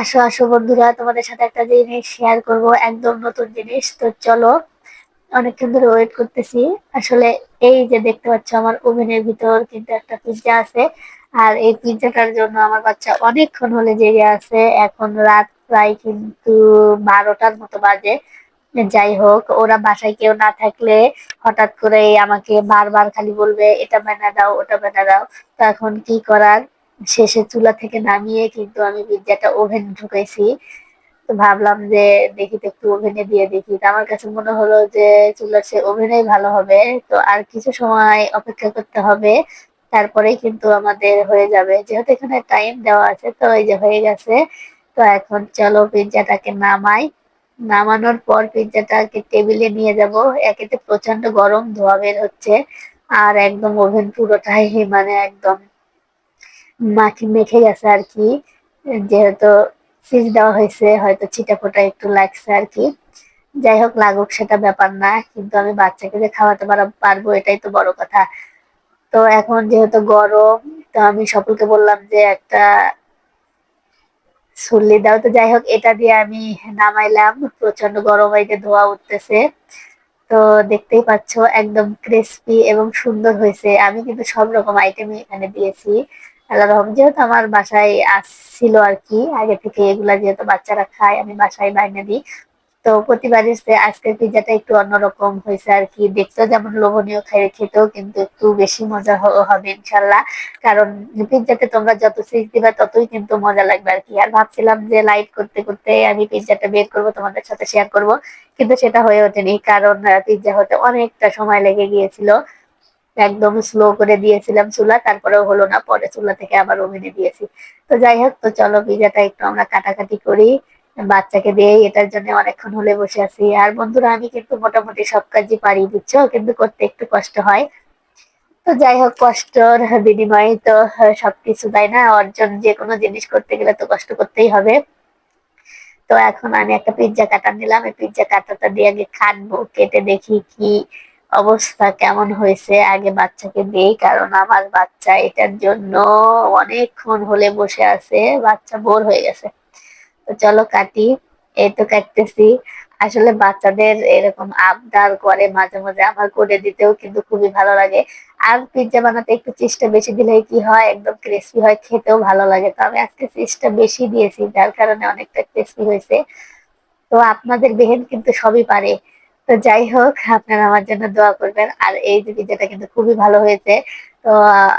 আসো আসো বন্ধুরা, তোমাদের সাথে একটা জিনিস শেয়ার করব, একদম নতুন জিনিস। তো চলো, অনেকক্ষণ ধরে ওয়েট করতেছি। আসলে এই যে দেখতে পাচ্ছ, আমার ওভেনের ভিতর কিন্তু একটা পিৎজা আছে। আর এই পিৎজাটার জন্য আমার বাচ্চা অনেকক্ষণ হলে জেগে আছে। এখন রাত প্রায় কিন্তু বারোটার মতো বাজে। যাই হোক, ওরা বাসায় কেউ না থাকলে হঠাৎ করে আমাকে বারবার খালি বলবে, এটা বানা দাও, ওটা বানা দাও। তো এখন কি করার? শেষে চুলা থেকে নামিয়ে কিন্তু আমি পিৎজাটা ওভেন ঢুকাইছি। তো ভাবলাম যে দেখি তো একটু ওভেনে দিয়ে দেখি। তো আমার কাছে মনে হলো যে চুলার সে ওভেনেই ভালো হবে। তো আর কিছু সময় অপেক্ষা করতে হবে। তারপরেই কিন্তু আমাদের হয়ে যাবে। যেহেতু এখানে টাইম দেওয়া আছে, তো এই যে হয়ে গেছে। তো এখন চলো পিৎজাটাকে নামাই। নামানোর পর পিৎজাটাকে টেবিলে নিয়ে যাব। একেতে প্রচণ্ড গরম ধোয়া বের হচ্ছে। আর একদম ওভেন পুরোটাই মানে একদম মাখি মেখে গেছে আর কি। যেহেতু সিজ দেওয়া হয়েছে, হয়তো ছিটা ফোটা একটু লাগছে আর কি। যাই হোক, লাগুক, সেটা ব্যাপার না, কিন্তু আমি বাচ্চাকে যে খাওয়াতে পারব, এটাই তো বড় কথা। তো এখন যেহেতু গরম, তো আমি সকলকে বললাম যে একটা ছুল্লি দাও। তো যাই হোক, এটা দিয়ে আমি নামাইলাম। প্রচণ্ড গরম হইতে ধোয়া উঠতেছে। তো দেখতেই পাচ্ছ, একদম ক্রিস্পি এবং সুন্দর হয়েছে। আমি কিন্তু সব রকম আইটেমই এখানে দিয়েছি। আল্লাহ রহম, যেহেতু আমার বাসায় আসছিল আর কি, আগে থেকে এগুলা যেহেতু বাচ্চারা খায়, আমি বাসায় বাইনে দিই। তো প্রতিবারই আজকের পিৎজাটা একটু অন্যরকম হয়েছে আর কি। দেখতেও যেমন লোভনীয় খাই খেতেও কিন্তু একটু বেশি মজা হবে ইনশাল্লাহ। কারণ পিৎজাতে তোমরা যত সিজ দিবা, ততই কিন্তু মজা লাগবে আর কি। আর ভাবছিলাম যে লাইট করতে করতে আমি পিৎজাটা বের করব, তোমাদের সাথে শেয়ার করব। কিন্তু সেটা হয়ে ওঠেনি, কারণ পিৎজা হতে অনেকটা সময় লেগে গিয়েছিল। একদম স্লো করে দিয়েছিলাম চুলা, তারপরেও হলো না, পরে চুলা থেকে আবার ওভেনে দিয়েছি। তো যাই হোক, তো চলো পিজাটা একটু আমরা কাটাকাটি করি। বাচ্চাকে দিয়ে এটার জন্য অনেকক্ষণ হলে বসে আছি। আর বন্ধুরা, আমি কিন্তু মোটামুটি সব কাজই পারি, বুঝছ? কিন্তু করতে একটু কষ্ট হয়। তো যাই হোক, কষ্টর বিনিময়ে তো সবকিছু, তাই না? অর্জন যে কোনো জিনিস করতে গেলে তো কষ্ট করতেই হবে। তো এখন আমি একটা পিৎজা কাটা নিলাম। এই পিৎজা কাটাটা দিয়ে আগে খাটবো, কেটে দেখি কি অবস্থা কেমন হয়েছে? আগে বাচ্চাকে দেই, কারণ আমার বাচ্চা এটার জন্য অনেকক্ষণ হলে বসে আছে, বাচ্চা বোর হয়ে গেছে। তো চলো কাটি, এই তো কাটতেছি। আসলে বাচ্চাদের এরকম আবদার করে মাঝে মাঝে আমার করে দিতেও কিন্তু খুবই ভালো লাগে। আর পিৎজা বানাতে একটু চেষ্টা বেশি দিলে কি হয়, একদম ক্রিস্পি হয়, খেতেও ভালো লাগে। তো আমি আজকে চেষ্টা বেশি দিয়েছি, যার কারণে অনেকটা ক্রিস্পি হয়েছে। তো আপনাদের বেহেন কিন্তু সবই পারে। তো যাই হোক, আপনারা আমার জন্য দোয়া করবেন। আর এই পিজাটা কিন্তু খুবই ভালো হয়েছে, তো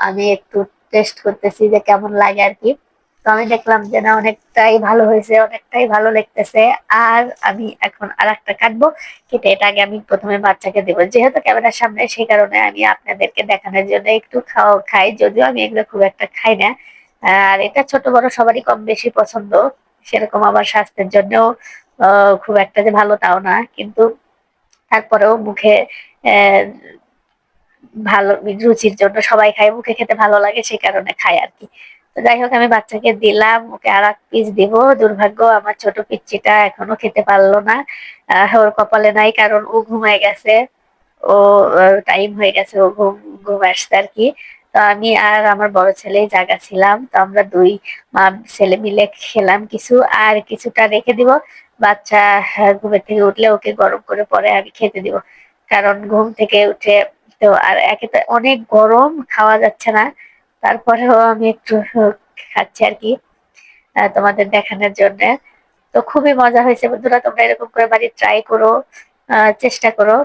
আমি একটু টেস্ট করতেছি যে কেমন লাগে আর কি। তো আমি দেখলাম যে না, অনেকটাই ভালো হয়েছে, অনেকটাই ভালো লাগতেছে। আর আমি এখন আর একটা কাটবো, কেটে এটা আগে আমি প্রথমে বাচ্চাকে দেবো। যেহেতু ক্যামেরার সামনে, সেই কারণে আমি আপনাদেরকে দেখানোর জন্য একটু খাওয়া খাই। যদিও আমি এগুলো খুব একটা খাই না। আর এটা ছোট বড় সবারই কম বেশি পছন্দ। সেরকম আমার স্বাস্থ্যের জন্যও খুব একটা যে ভালো তাও না। কিন্তু তারপরেও মুখে ভালো, রুচির জন্য সবাই খায়, মুখে খেতে ভালো লাগে, সেই কারণে খায় আর কি। তো যাই হোক, আমি বাচ্চাকে দিলাম, ওকে আর এক পিস দিব। দুর্ভাগ্য, আমার ছোট পিচ্চিটা এখনও খেতে পারল না। ওর কপালে নাই, কারণ ও ঘুমায় গেছে। ও টাইম হয়ে গেছে, ও ঘুম ঘুম আসছে আর কি। তো আমি আর আমার বড় ছেলে জায়গা ছিলাম। তো আমরা দুই মা ছেলে মিলে খেলাম কিছু। আর কিছুটা রেখে দিব। বাচ্চা ঘুমের থেকে উঠলে ওকে গরম করে পরে আমি খেতে দিব। কারণ ঘুম থেকে উঠে তো আর একে তো অনেক গরম, খাওয়া যাচ্ছে না। তারপরেও আমি একটু খাচ্ছি আর কি তোমাদের দেখানোর জন্য। তো খুবই মজা হয়েছে বন্ধুরা, তোমরা এরকম করে বাড়ি ট্রাই করো চেষ্টা করো।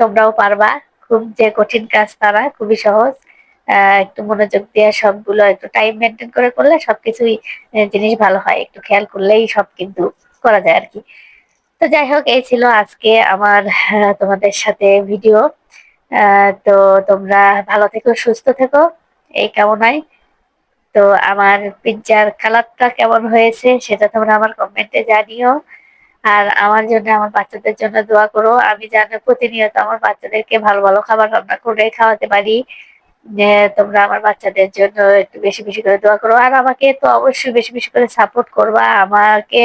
তোমরাও পারবা। খুব যে কঠিন কাজ তারা, খুবই সহজ। একটু মনোযোগ দেওয়া সবগুলো, একটু টাইম মেনটেন করে করলে সবকিছুই জিনিস ভালো হয়। একটু খেয়াল করলেই সব কিন্তু করা যায় আর কি তো যাই হোক, এই ছিল আজকে আমার তোমাদের সাথে ভিডিও তো তোমরা ভালো থেকো, সুস্থ থেকো। এই কামনায়। তো আমার পিৎজার কালারটা কেমন হয়েছে সেটা তোমরা আমার কমেন্টে জানিও। আর আমার জন্য, আমার বাচ্চাদের জন্য দোয়া করো। আমি জানো প্রতিনিয়ত আমার বাচ্চাদেরকে ভালো ভালো খাবার রান্না করে খাওয়াতে পারি। তোমরা আমার বাচ্চাদের জন্য একটু বেশি বেশি করে দোয়া করো। আর আমাকে তো অবশ্যই বেশি বেশি করে সাপোর্ট করবা। আমাকে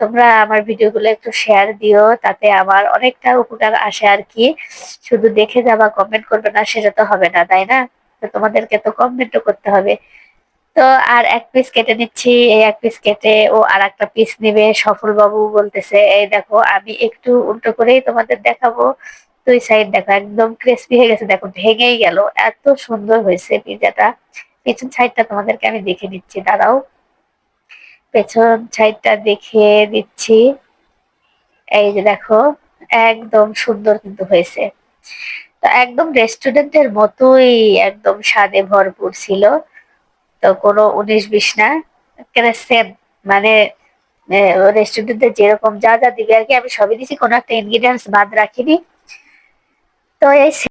তোমরা আমার ভিডিওগুলো একটু শেয়ার দিও। তাতে আমার অনেকটা উপকার আসে আর কি। শুধু দেখে যাবা কমেন্ট করবে না, সেটা তো হবে না, তাই না? তো তোমাদেরকে তো কমেন্টও করতে হবে। তো আর এক পিস কেটে নিচ্ছি। এই এক পিস কেটে ও আর একটা পিস নিবে। সফল বাবু বলতেছে, এই দেখো, আমি একটু উল্টো করেই তোমাদের দেখাবো। দুই সাইড দেখো, একদম ক্রিস্পি হয়ে গেছে। দেখো, ভেঙেই গেল। এত সুন্দর হয়েছে পিজাটা পেছন সাইডটা তোমাদেরকে আমি দেখে দিচ্ছি, দাঁড়াও। পেছন সাইডটা দেখে দিচ্ছি। এই যে দেখো, একদম সুন্দর কিন্তু হয়েছে। তো একদম রেস্টুরেন্টের মতোই একদম স্বাদে ভরপুর ছিল। তো কোনো উনিশ বিশ না সেম মানে রেস্টুরেন্টে যেরকম যা যা দিবে আর কি, আমি সবই দিছি। কোনো একটা ইনগ্রিডিয়েন্টস বাদ রাখিনি। তো এই